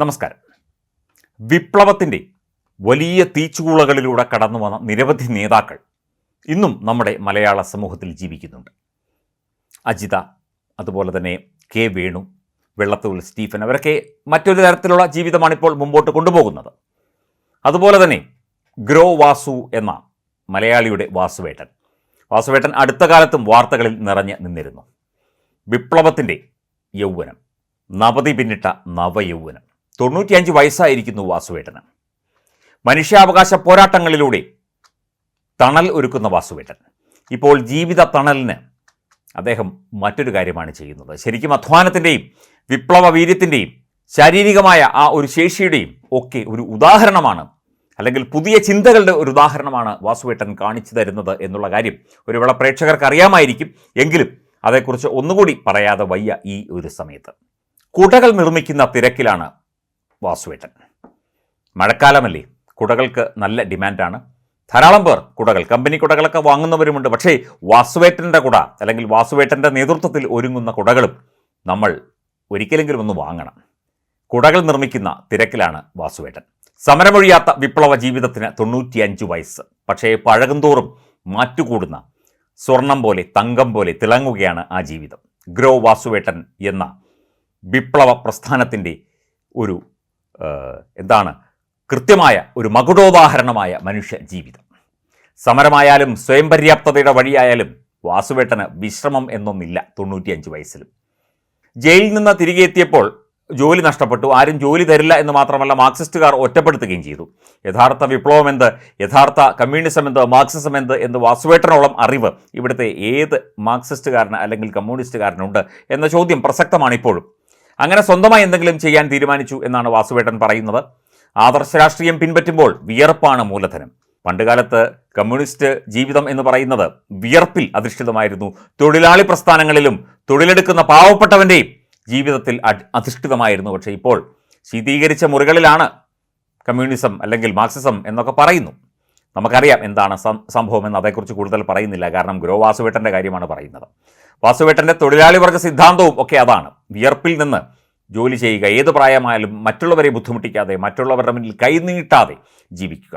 നമസ്കാരം. വിപ്ലവത്തിന്റെ വലിയ തീച്ചുകൂളകളിലൂടെ കടന്നു വന്ന നിരവധി നേതാക്കൾ ഇന്നും നമ്മുടെ മലയാള സമൂഹത്തിൽ ജീവിക്കുന്നുണ്ട്. അജിത അതുപോലെ തന്നെ കെ വേണു വെള്ളത്തൂൽ സ്റ്റീഫൻ അവരൊക്കെ മറ്റൊരു തരത്തിലുള്ള ജീവിതമാണ് ഇപ്പോൾ മുമ്പോട്ട് കൊണ്ടുപോകുന്നത്. അതുപോലെ തന്നെ ഗ്രോ വാസു എന്ന മലയാളിയുടെ വാസുവേട്ടൻ. വാസുവേട്ടൻ അടുത്ത കാലത്തും വാർത്തകളിൽ നിറഞ്ഞ് നിന്നിരുന്നു. വിപ്ലവത്തിന്റെ യൗവനം നവതി പിന്നിട്ട നവയൗവനം തൊണ്ണൂറ്റിയഞ്ച് വയസ്സായിരിക്കുന്നു വാസുവേട്ടന്. മനുഷ്യാവകാശ പോരാട്ടങ്ങളിലൂടെ തണൽ ഒരുക്കുന്ന വാസുവേട്ടൻ. ഇപ്പോൾ ജീവിത തണലിന് അദ്ദേഹം മറ്റൊരു കാര്യമാണ് ചെയ്യുന്നത്. ശരിക്കും അധ്വാനത്തിന്റെയും വിപ്ലവ വീര്യത്തിന്റെയും ശാരീരികമായ ആ ഒരു ശേഷിയുടെയും ഒക്കെ ഒരു ഉദാഹരണമാണ് അല്ലെങ്കിൽ പുതിയ ചിന്തകളുടെ ഒരു ഉദാഹരണമാണ് വാസുവേട്ടൻ കാണിച്ചു തരുന്നത് എന്നുള്ള കാര്യം ഒരു വേള പ്രേക്ഷകർക്ക് അറിയാമായിരിക്കും. എങ്കിലും അതേക്കുറിച്ച് ഒന്നുകൂടി പറയാതെ വയ്യ ഈ ഒരു സമയത്ത്. കുടകൾ നിർമ്മിക്കുന്ന തിരക്കിലാണ് വാസുവേട്ടൻ. മഴക്കാലമല്ലേ? കുടകൾക്ക് നല്ല ഡിമാൻഡാണ്. ധാരാളം പേർ കുടകൾ കമ്പനി കുടകളൊക്കെ വാങ്ങുന്നവരുമുണ്ട്. പക്ഷേ വാസുവേട്ടന്റെ കുട അല്ലെങ്കിൽ വാസുവേട്ടന്റെ നേതൃത്വത്തിൽ ഒരുങ്ങുന്ന കുടകളും നമ്മൾ ഒരിക്കലെങ്കിലും ഒന്ന് വാങ്ങണം. കുടകൾ നിർമ്മിക്കുന്ന തിരക്കിലാണ് വാസുവേട്ടൻ. സമരമൊഴിയാത്ത വിപ്ലവ ജീവിതത്തിന് തൊണ്ണൂറ്റിയഞ്ച് വയസ്സ്. പക്ഷേ പഴകുന്തോറും മാറ്റുകൂടുന്ന സ്വർണം പോലെ തങ്കം പോലെ തിളങ്ങുകയാണ് ആ ജീവിതം. ഗ്രോ വാസുവേട്ടൻ എന്ന വിപ്ലവ പ്രസ്ഥാനത്തിന്റെ ഒരു എന്താണ്? കൃത്യമായ ഒരു മകുടോദാഹരണമായ മനുഷ്യ ജീവിതം. സമരമായാലും സ്വയം പര്യാപ്തതയുടെ വഴിയായാലും വാസുവേട്ടന് വിശ്രമം എന്നൊന്നില്ല തൊണ്ണൂറ്റിയഞ്ച് വയസ്സിലും. ജയിലിൽ നിന്ന് തിരികെ എത്തിയപ്പോൾ ജോലി നഷ്ടപ്പെട്ടു. ആരും ജോലി തരില്ല എന്ന് മാത്രമല്ല മാർക്സിസ്റ്റുകാർ ഒറ്റപ്പെടുത്തുകയും ചെയ്തു. യഥാർത്ഥ വിപ്ലവം എന്ത്? യഥാർത്ഥ കമ്മ്യൂണിസം എന്ത്? മാർക്സിസം എന്ത്? എന്ന് വാസുവേട്ടനോളം അറിവ് ഇവിടുത്തെ ഏത് മാർക്സിസ്റ്റുകാരന് അല്ലെങ്കിൽ കമ്മ്യൂണിസ്റ്റുകാരനുണ്ട് എന്ന ചോദ്യം പ്രസക്തമാണ് ഇപ്പോഴും. അങ്ങനെ സ്വന്തമായി എന്തെങ്കിലും ചെയ്യാൻ തീരുമാനിച്ചു എന്നാണ് വാസുവേട്ടൻ പറയുന്നത്. ആദർശ രാഷ്ട്രീയം പിൻപറ്റുമ്പോൾ വിയർപ്പാണ് മൂലധനം. പണ്ടുകാലത്ത് കമ്മ്യൂണിസ്റ്റ് ജീവിതം എന്ന് പറയുന്നത് വിയർപ്പിൽ അധിഷ്ഠിതമായിരുന്നു. തൊഴിലാളി പ്രസ്ഥാനങ്ങളിലും തൊഴിലെടുക്കുന്ന പാവപ്പെട്ടവന്റെയും ജീവിതത്തിൽ അധിഷ്ഠിതമായിരുന്നു. പക്ഷേ ഇപ്പോൾ ശീതീകരിച്ച മുറികളിലാണ് കമ്മ്യൂണിസം അല്ലെങ്കിൽ മാർക്സിസം എന്നൊക്കെ പറയുന്നു. നമുക്കറിയാം എന്താണ് സംഭവം എന്ന് അതേക്കുറിച്ച് കൂടുതൽ പറയുന്നില്ല. കാരണം ഗ്രോ വാസുവേട്ടന്റെ കാര്യമാണ് പറയുന്നത്. വാസുവേട്ടന്റെ തൊഴിലാളി വർഗ സിദ്ധാന്തവും ഒക്കെ അതാണ്. വിയർപ്പിൽ നിന്ന് ജോലി ചെയ്യുക ഏത് പ്രായമായാലും മറ്റുള്ളവരെ ബുദ്ധിമുട്ടിക്കാതെ മറ്റുള്ളവരുടെ മുന്നിൽ കൈനീട്ടാതെ ജീവിക്കുക.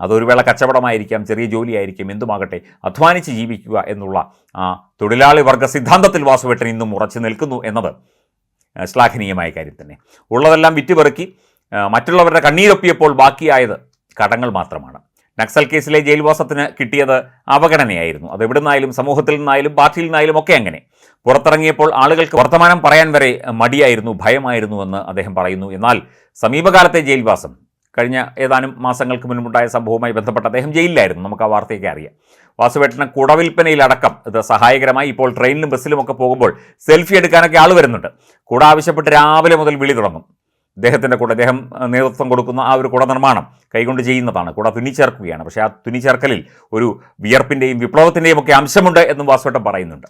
അതൊരു വേള കച്ചവടമായിരിക്കാം ചെറിയ ജോലിയായിരിക്കും എന്തുമാകട്ടെ അധ്വാനിച്ച് ജീവിക്കുക എന്നുള്ള ആ തൊഴിലാളി വർഗ സിദ്ധാന്തത്തിൽ വാസുവേട്ടൻ ഇന്നും ഉറച്ചു നിൽക്കുന്നു എന്നത് ശ്ലാഘനീയമായ കാര്യം തന്നെ. ഉള്ളതെല്ലാം വിറ്റുപെറുക്കി മറ്റുള്ളവരുടെ കണ്ണീരൊപ്പിയപ്പോൾ ബാക്കിയായത് കടങ്ങൾ മാത്രമാണ്. നക്സൽ കേസിലെ ജയിൽവാസത്തിന് കിട്ടിയത് അവഗണനയായിരുന്നു. അത് എവിടെ നിന്നായാലും സമൂഹത്തിൽ നിന്നായാലും പാർട്ടിയിൽ നിന്നായാലും ഒക്കെ അങ്ങനെ. പുറത്തിറങ്ങിയപ്പോൾ ആളുകൾക്ക് വർത്തമാനം പറയാൻ വരെ മടിയായിരുന്നു ഭയമായിരുന്നു എന്ന് അദ്ദേഹം പറയുന്നു. എന്നാൽ സമീപകാലത്തെ ജയിൽവാസം കഴിഞ്ഞ ഏതാനും മാസങ്ങൾക്ക് മുൻപുണ്ടായ സംഭവവുമായി ബന്ധപ്പെട്ട് അദ്ദേഹം ജയിലിലായിരുന്നു. നമുക്ക് ആ വാർത്തയൊക്കെ അറിയാം. വാസുവേട്ടന് കുടവിൽപ്പനയിലടക്കം. ഇത് സഹായകരമായി ഇപ്പോൾ ട്രെയിനിലും ബസ്സിലും ഒക്കെ പോകുമ്പോൾ സെൽഫി എടുക്കാനൊക്കെ ആൾ വരുന്നുണ്ട്. കൂടെ ആവശ്യപ്പെട്ട് രാവിലെ മുതൽ വിളി തുടങ്ങും. അദ്ദേഹത്തിന്റെ കൂടെ അദ്ദേഹം നേതൃത്വം കൊടുക്കുന്ന ആ ഒരു കുട നിർമ്മാണം കൈകൊണ്ട് ചെയ്യുന്നതാണ്. കുട തുന്നിച്ചേർക്കുകയാണ്. പക്ഷേ ആ തുന്നിച്ചേർക്കലിൽ ഒരു വിയർപ്പിന്റെയും വിപ്ലവത്തിന്റെയും ഒക്കെ അംശമുണ്ട് എന്നും വാസുവേട്ടൻ പറയുന്നുണ്ട്.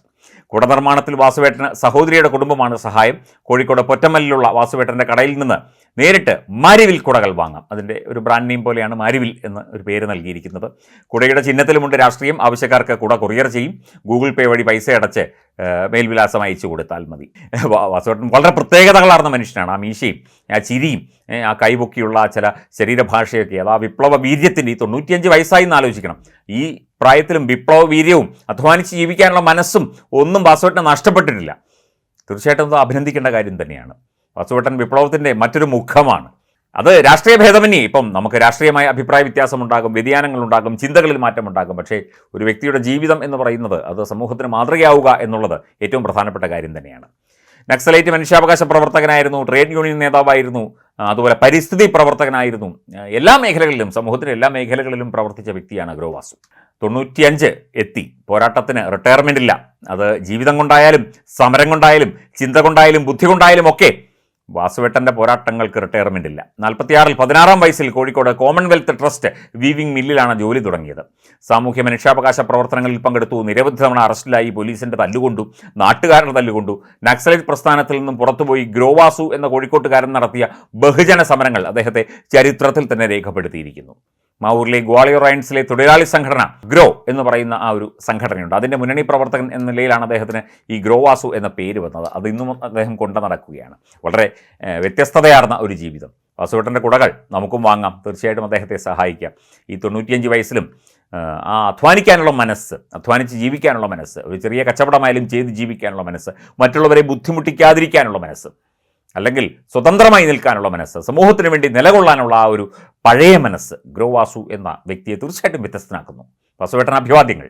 കുട നിർമ്മാണത്തിൽ വാസുവേട്ടന് സഹോദരിയുടെ കുടുംബമാണ് സഹായം. കോഴിക്കോട് പൊറ്റമ്മലിലുള്ള വാസുവേട്ടന്റെ കടയിൽ നിന്ന് നേരിട്ട് മരുവിൽ കുടകൾ വാങ്ങാം. അതിന്റെ ഒരു ബ്രാൻഡ് നെയിം പോലെയാണ് മരുവിൽ എന്ന് ഒരു പേര് നൽകിയിരിക്കുന്നത്. കുടയുടെ ചിഹ്നത്തിലുമുണ്ട് രാഷ്ട്രീയം. ആവശ്യക്കാർക്ക് കുട കൊറിയർ ചെയ്യും. ഗൂഗിൾ പേ വഴി പൈസ അടച്ച് മേൽവിലാസം അയച്ചു കൊടുത്താൽ മതി. വാസുവേട്ടൻ വളരെ പ്രത്യേകതകളാർന്ന മനുഷ്യനാണ്. ആ മീശയും ആ ചിരിയും ആ കൈപൊക്കിയുള്ള ആ ചില ശരീരഭാഷയൊക്കെ അത് ആ വിപ്ലവ വീര്യത്തിന്റെ ഈ തൊണ്ണൂറ്റിയഞ്ച് വയസ്സായി എന്ന് ആലോചിക്കണം. ഈ പ്രായത്തിലും വിപ്ലവ വീര്യവും അധ്വാനിച്ച് ജീവിക്കാനുള്ള മനസ്സും ഒന്നും വാസുവേട്ടനെ നഷ്ടപ്പെട്ടിട്ടില്ല. തീർച്ചയായിട്ടും അത് അഭിനന്ദിക്കേണ്ട കാര്യം തന്നെയാണ്. വാസുവേട്ടൻ വിപ്ലവത്തിന്റെ മറ്റൊരു മുഖമാണ്. അത് രാഷ്ട്രീയ ഭേദമന്യേ. ഇപ്പം നമുക്ക് രാഷ്ട്രീയമായ അഭിപ്രായ വ്യത്യാസമുണ്ടാകും വ്യതിയാനങ്ങളുണ്ടാകും ചിന്തകളിൽ മാറ്റമുണ്ടാകും. പക്ഷേ ഒരു വ്യക്തിയുടെ ജീവിതം എന്ന് പറയുന്നത് അത് സമൂഹത്തിന് മാതൃകയാവുക എന്നുള്ളത് ഏറ്റവും പ്രധാനപ്പെട്ട കാര്യം തന്നെയാണ്. നക്സലൈറ്റ് മനുഷ്യാവകാശ പ്രവർത്തകനായിരുന്നു ട്രേഡ് യൂണിയൻ നേതാവായിരുന്നു അതുപോലെ പരിസ്ഥിതി പ്രവർത്തകനായിരുന്നു. എല്ലാ മേഖലകളിലും സമൂഹത്തിന്റെ എല്ലാ മേഖലകളിലും പ്രവർത്തിച്ച വ്യക്തിയാണ് അഗ്രോവാസ്. തൊണ്ണൂറ്റിയഞ്ച് എത്തി. പോരാട്ടത്തിന് റിട്ടയർമെന്റ് ഇല്ല. അത് ജീവിതം കൊണ്ടായാലും സമരം കൊണ്ടായാലും ചിന്ത കൊണ്ടായാലും ബുദ്ധി കൊണ്ടായാലും ഒക്കെ വാസുവേട്ടന്റെ പോരാട്ടങ്ങൾക്ക് റിട്ടയർമെന്റ് ഇല്ല. നാൽപ്പത്തിയാറിൽ പതിനാറാം വയസ്സിൽ കോഴിക്കോട് കോമൺവെൽത്ത് ട്രസ്റ്റ് വീവിംഗ് മില്ലിലാണ് ജോലി തുടങ്ങിയത്. സാമൂഹ്യ മനുഷ്യാവകാശ പ്രവർത്തനങ്ങളിൽ പങ്കെടുത്തു. നിരവധി തവണ അറസ്റ്റിലായി പോലീസിന്റെ തല്ലുകൊണ്ടു. നാട്ടുകാരുടെ തല്ലുകൊണ്ടു. നക്സലൈറ്റ് പ്രസ്ഥാനത്തിൽ നിന്നും പുറത്തുപോയി ഗ്രോവാസു എന്ന കോഴിക്കോട്ടുകാരൻ നടത്തിയ ബഹുജന സമരങ്ങൾ അദ്ദേഹത്തെ ചരിത്രത്തിൽ തന്നെ രേഖപ്പെടുത്തിയിരിക്കുന്നു. മാവൂരിലെ ഗ്വാളിയോ റൈൻസിലെ തൊഴിലാളി സംഘടന ഗ്രോ എന്ന് പറയുന്ന ആ ഒരു സംഘടനയുണ്ട്. അതിന്റെ മുന്നണി പ്രവർത്തകൻ എന്ന നിലയിലാണ് അദ്ദേഹത്തിന് ഈ ഗ്രോവാസു എന്ന പേര് വന്നത്. അത് ഇന്നും അദ്ദേഹം കൊണ്ടു നടക്കുകയാണ്. വളരെ വ്യത്യസ്തതയാർന്ന ഒരു ജീവിതം. വാസുവേട്ടന്റെ കുടകൾ നമുക്കും വാങ്ങാം. തീർച്ചയായിട്ടും അദ്ദേഹത്തെ സഹായിക്കാം. ഈ തൊണ്ണൂറ്റിയഞ്ച് വയസ്സിലും ആ അധ്വാനിക്കാനുള്ള മനസ്സ് അധ്വാനിച്ച് ജീവിക്കാനുള്ള മനസ്സ് ഒരു ചെറിയ കച്ചവടമായാലും ചെയ്ത് ജീവിക്കാനുള്ള മനസ്സ് മറ്റുള്ളവരെ ബുദ്ധിമുട്ടിക്കാതിരിക്കാനുള്ള മനസ്സ് അല്ലെങ്കിൽ സ്വതന്ത്രമായി നിൽക്കാനുള്ള മനസ്സ് സമൂഹത്തിന് വേണ്ടി നിലകൊള്ളാനുള്ള ആ ഒരു പഴയ മനസ്സ് ഗ്രോവാസു എന്ന വ്യക്തിയെ തീർച്ചയായിട്ടും വ്യത്യസ്തനാക്കുന്നു. വസുവേട്ടൻ അഭിവാദ്യങ്ങൾ.